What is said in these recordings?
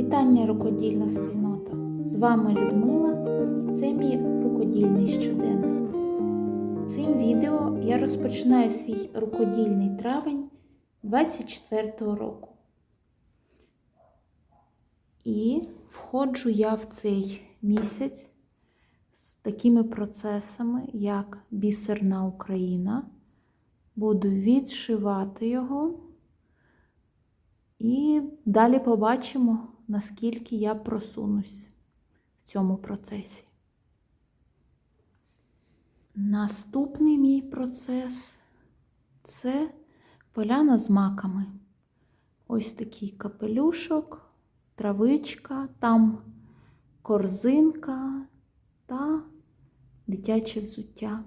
Вітання рукодільна спільнота! З вами Людмила і це мій рукодільний щоденник. Цим відео я розпочинаю свій рукодільний травень 24-го року. І входжу я в цей місяць з такими процесами, як бісерна Україна. Буду відшивати його. І далі побачимо, наскільки я просунусь в цьому процесі. Наступний мій процес це поляна з маками. Ось такий капелюшок, травичка, там корзинка та дитяче взуття.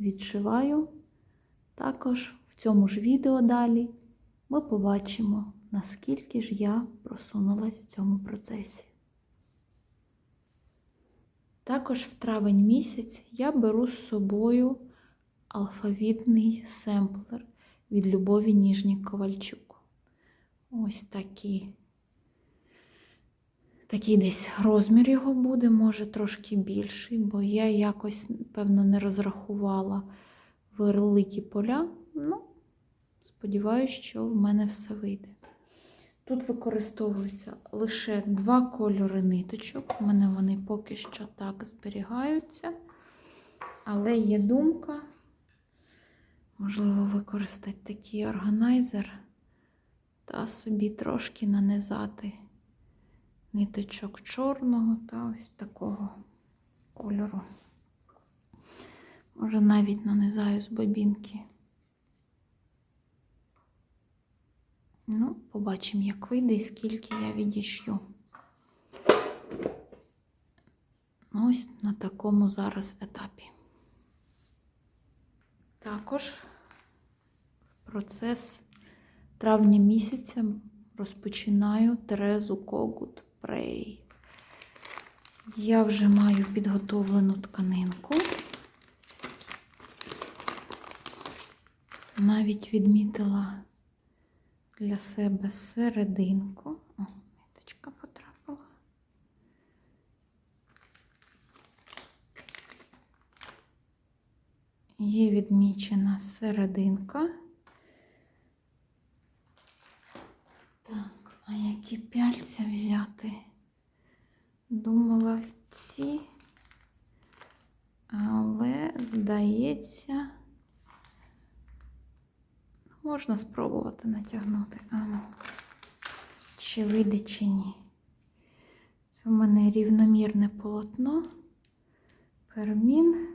Відшиваю також в цьому ж відео далі ми побачимо, наскільки ж я просунулась в цьому процесі. Також в травень місяць я беру з собою алфавітний семплер від Любові Ніжні Ковальчук. Ось такий. Такий десь розмір його буде, може трошки більший, бо я якось, певно, не розрахувала великі поля. Ну, Сподіваюсь, що в мене все вийде. Тут використовуються лише два кольори ниточок. У мене вони поки що так зберігаються. Але є думка, можливо, використати такий органайзер та собі трошки нанизати ниточок чорного та ось такого кольору. Може, навіть нанизаю з бобінки. Ну, побачимо, як вийде і скільки я відійшлю. Ось на такому зараз етапі. Також в процес травня місяця розпочинаю Терезу Когут Прей. Я вже маю підготовлену тканинку. Навіть відмітила для себе серединку. О, ниточка потрапила. Є відмічена серединка. Так, а які пяльця взяти? Думала в ці, але, здається, Можна спробувати натягнути. А ну, чи вийде, чи ні. Це в мене рівномірне полотно, пермін.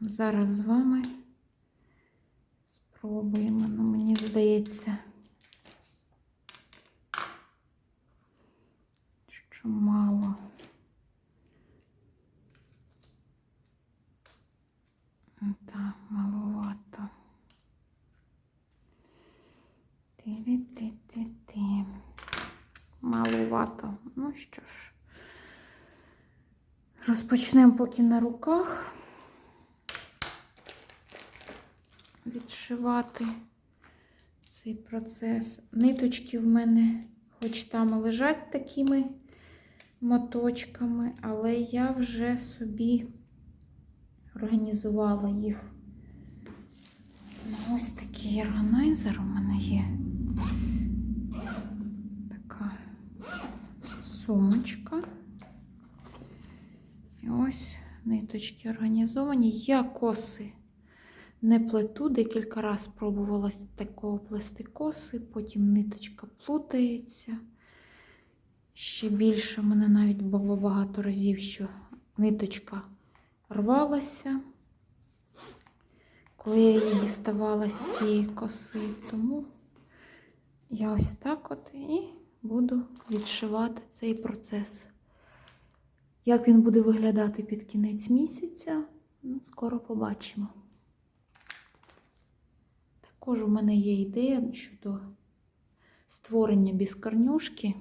Зараз з вами спробуємо, ну, мені здається, що мало. Так, маловато. Ти-ти-ти-ти. Маловато. Ну що ж, розпочнемо поки на руках відшивати цей процес. Ниточки в мене, хоч там лежать такими моточками, але я вже собі організувала їх. Ну, ось такий органайзер у мене є. Сумочка. І ось ниточки організовані. Я коси не плету, декілька разів пробувала такого плести коси, потім ниточка плутається. Ще більше в мене навіть було багато разів, що ниточка рвалася, коли я її діставала з цієї коси. Тому я ось так от і буду відшивати цей процес. Як він буде виглядати під кінець місяця, ну, скоро побачимо. Також у мене є ідея щодо створення біскарнюшки.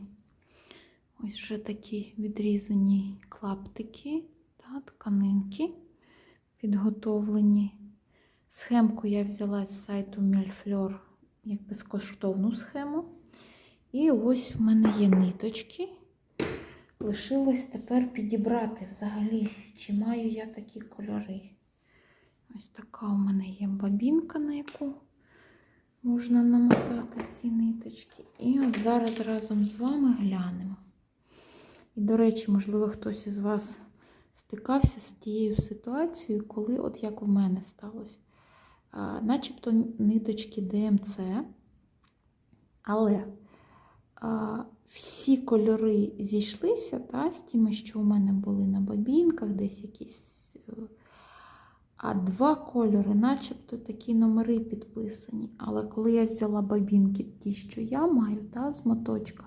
Ось вже такі відрізані клаптики та тканинки підготовлені. Схемку я взяла з сайту Мельфльор як безкоштовну схему. І ось в мене є ниточки. Лишилось тепер підібрати взагалі, чи маю я такі кольори. Ось така у мене є бабінка, на яку можна намотати ці ниточки. І от зараз разом з вами глянемо. І, до речі, можливо, хтось із вас стикався з тією ситуацією, коли, от як в мене сталося, а, начебто ниточки ДМЦ, але всі кольори зійшлися та, з тими, що у мене були на бабінках, десь якісь. е, А два кольори, начебто такі номери підписані. Але коли я взяла бабінки, ті, що я маю, та, з моточка,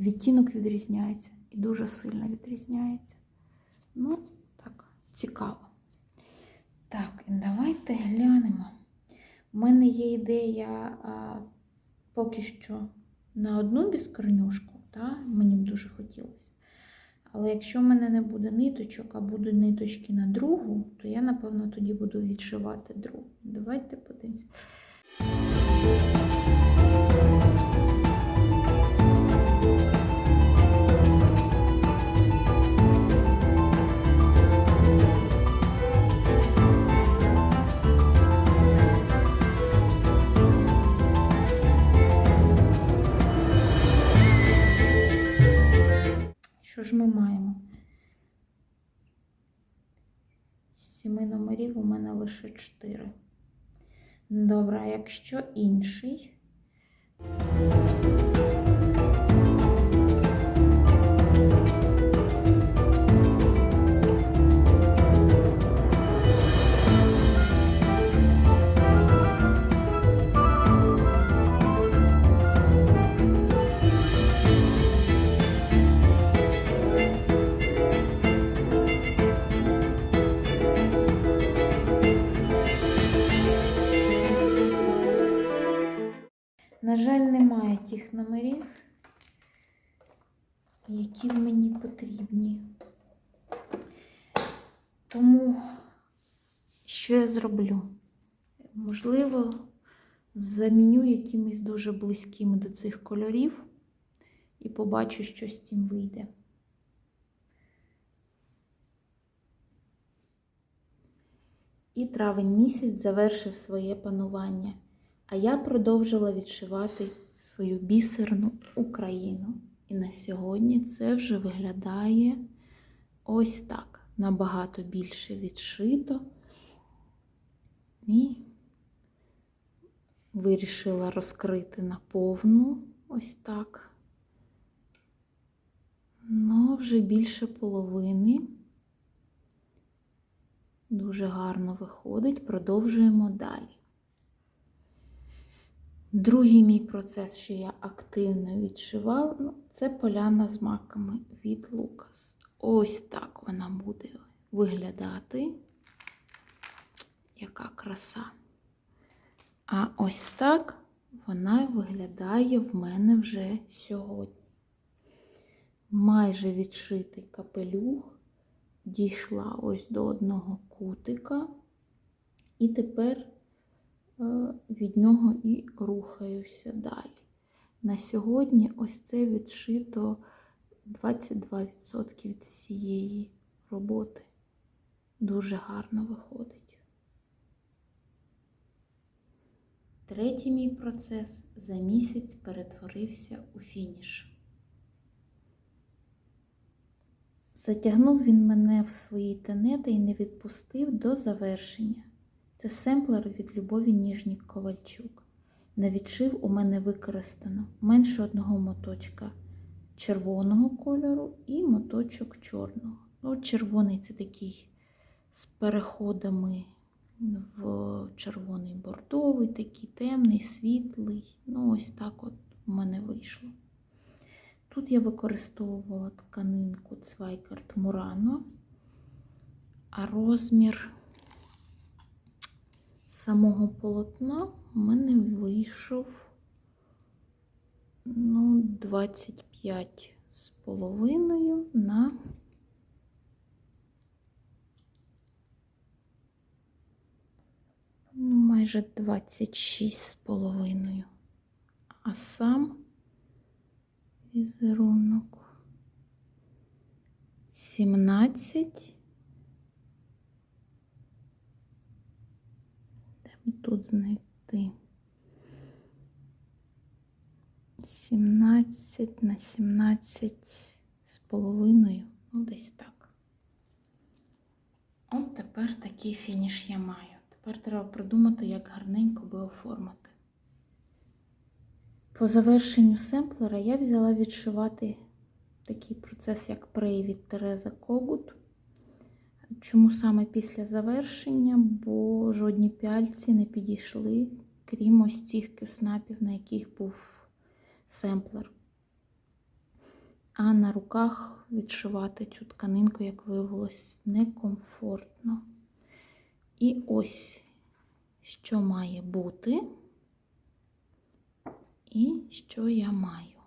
відтінок відрізняється і дуже сильно відрізняється. Ну, так, цікаво. Так, давайте глянемо. У мене є ідея а, поки що на одну біскорнюшку, та, мені б дуже хотілося. Але якщо в мене не буде ниточок, а будуть ниточки на другу, то я, напевно, тоді буду відшивати другу. Давайте подивимося. Сіми у мене лише чотири. Добре, а якщо інший? Які мені потрібні. Тому що я зроблю? Можливо, заміню якимись дуже близькими до цих кольорів і побачу, що з цим вийде. І травень місяць завершив своє панування, а я продовжила відшивати свою бісерну Україну. І на сьогодні це вже виглядає ось так. Набагато більше відшито. І вирішила розкрити наповну ось так. Ну, вже більше половини. Дуже гарно виходить, продовжуємо далі. Другий мій процес, що я активно відшивала, ну, це поляна з маками від Лукас. Ось так вона буде виглядати. Яка краса. А ось так вона виглядає в мене вже сьогодні. Майже відшитий капелюх дійшла ось до одного кутика, і тепер від нього і рухаюся далі. На сьогодні ось це відшито 22% від всієї роботи. Дуже гарно виходить. Третій мій процес за місяць перетворився у фініш. Затягнув він мене в свої тенети і не відпустив до завершення. Це семплер від Любові Ніжнік Ковальчук. На відшив у мене використано менше одного моточка червоного кольору і моточок чорного. Ну, червоний це такий з переходами в червоний бордовий, такий темний, світлий. Ну, ось так от у мене вийшло. Тут я використовувала тканинку Цвайкарт Мурано, а розмір самого полотна у мене вийшов ну, 25 з половиною на ну, майже 26 з половиною. А сам візерунок 17. Де б тут знайти? 17 на 17 з половиною, ну десь так. От тепер такий фініш я маю. Тепер треба придумати, як гарненько би оформити. По завершенню семплера я взяла відшивати такий процес, як прей від Тереза Когут. Чому саме після завершення? Бо жодні пяльці не підійшли, крім ось цих кюснапів, на яких був семплер. А на руках відшивати цю тканинку, як виявилось, некомфортно. І ось, що має бути, і що я маю.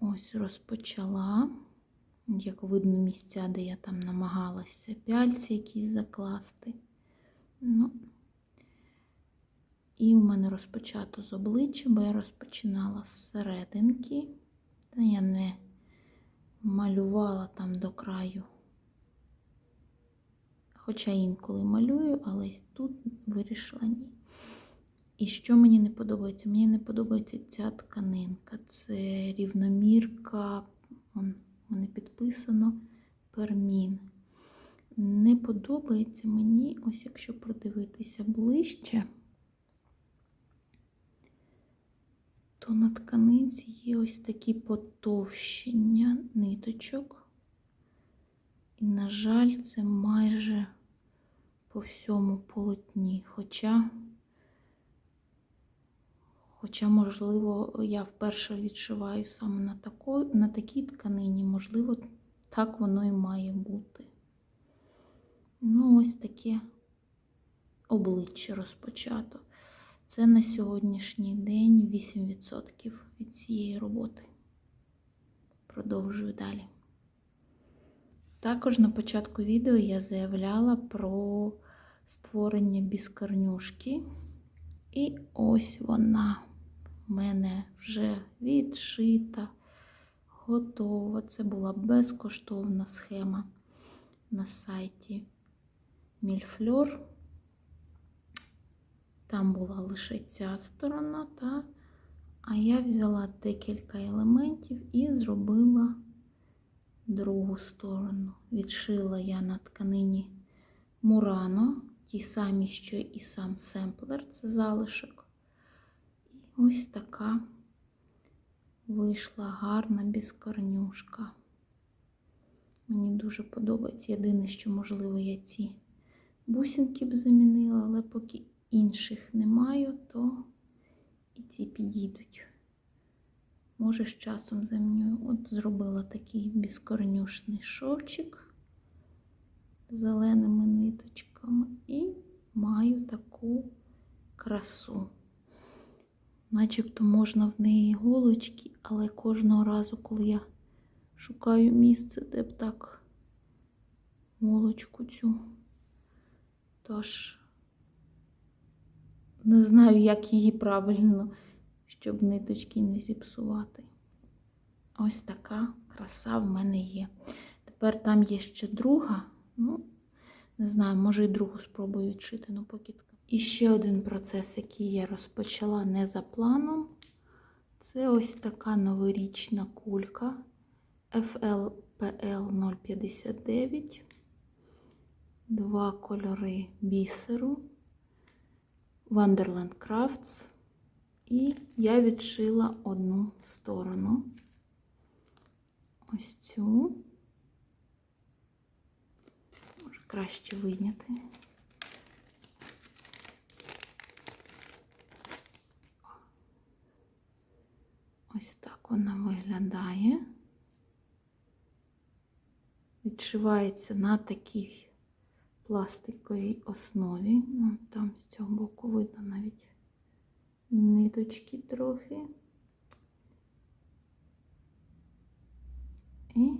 Ось розпочала, як видно, місця, де я там намагалася пяльці якісь закласти. Ну, і у мене розпочато з обличчя, бо я розпочинала з серединки. Та я не малювала там до краю. Хоча інколи малюю, але тут вирішила ні. І що мені не подобається? Мені не подобається ця тканинка. Це рівномірка, в мене підписано пермін. Не подобається мені, ось якщо продивитися ближче, то на тканинці є ось такі потовщення ниточок. І, на жаль, це майже по всьому полотні. Хоча, хоча, можливо, я вперше відшиваю саме на, тако, на такій тканині, можливо, так воно і має бути. Ну, ось таке обличчя розпочато. Це на сьогоднішній день 8% від цієї роботи. Продовжую далі. Також на початку відео я заявляла про створення біскорнюшки. І ось вона в мене вже відшита, готова. Це була безкоштовна схема на сайті Мільфльор. Там була лише ця сторона, та, а я взяла декілька елементів і зробила другу сторону. Відшила я на тканині Мурано, ті самі, що і сам семплер, це залишок. Ось така вийшла гарна біскорнюшка. Мені дуже подобається. Єдине, що, можливо, я ці бусинки б замінила, але поки інших не маю, то і ці підійдуть. Може, з часом заміню. От зробила такий біскорнюшний шовчик з зеленими ниточками і маю таку красу. Начебто можна в неї голочки, але кожного разу, коли я шукаю місце, де б так голочку цю, тож не знаю, як її правильно, щоб ниточки не зіпсувати. Ось така краса в мене є. Тепер там є ще друга. Ну, не знаю, може і другу спробую відшити, ну поки. І ще один процес, який я розпочала не за планом. Це ось така новорічна кулька FLPL 059. Два кольори бісеру. Wonderland Crafts. І я відшила одну сторону. Ось цю. Може краще вийняти. Ось так вона виглядає. Відшивається на такій пластиковій основі. Ну, там з цього боку видно навіть ниточки трохи. І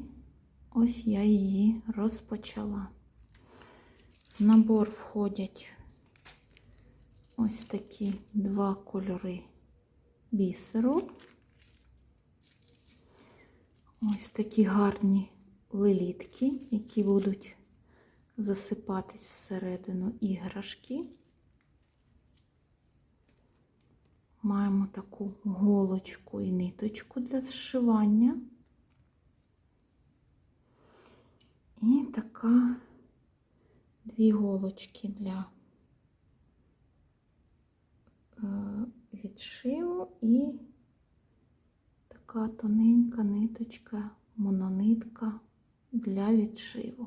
ось я її розпочала. В набор входять ось такі два кольори бісеру. Ось такі гарні лелітки, які будуть засипатись всередину іграшки. Маємо таку голочку і ниточку для зшивання. І така дві голочки для е, відшиву і така тоненька ниточка, мононитка для відшиву.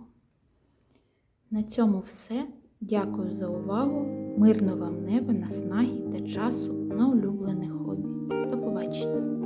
На цьому все. Дякую за увагу. Мирно вам неба, наснаги та часу на улюблене хобі. До побачення!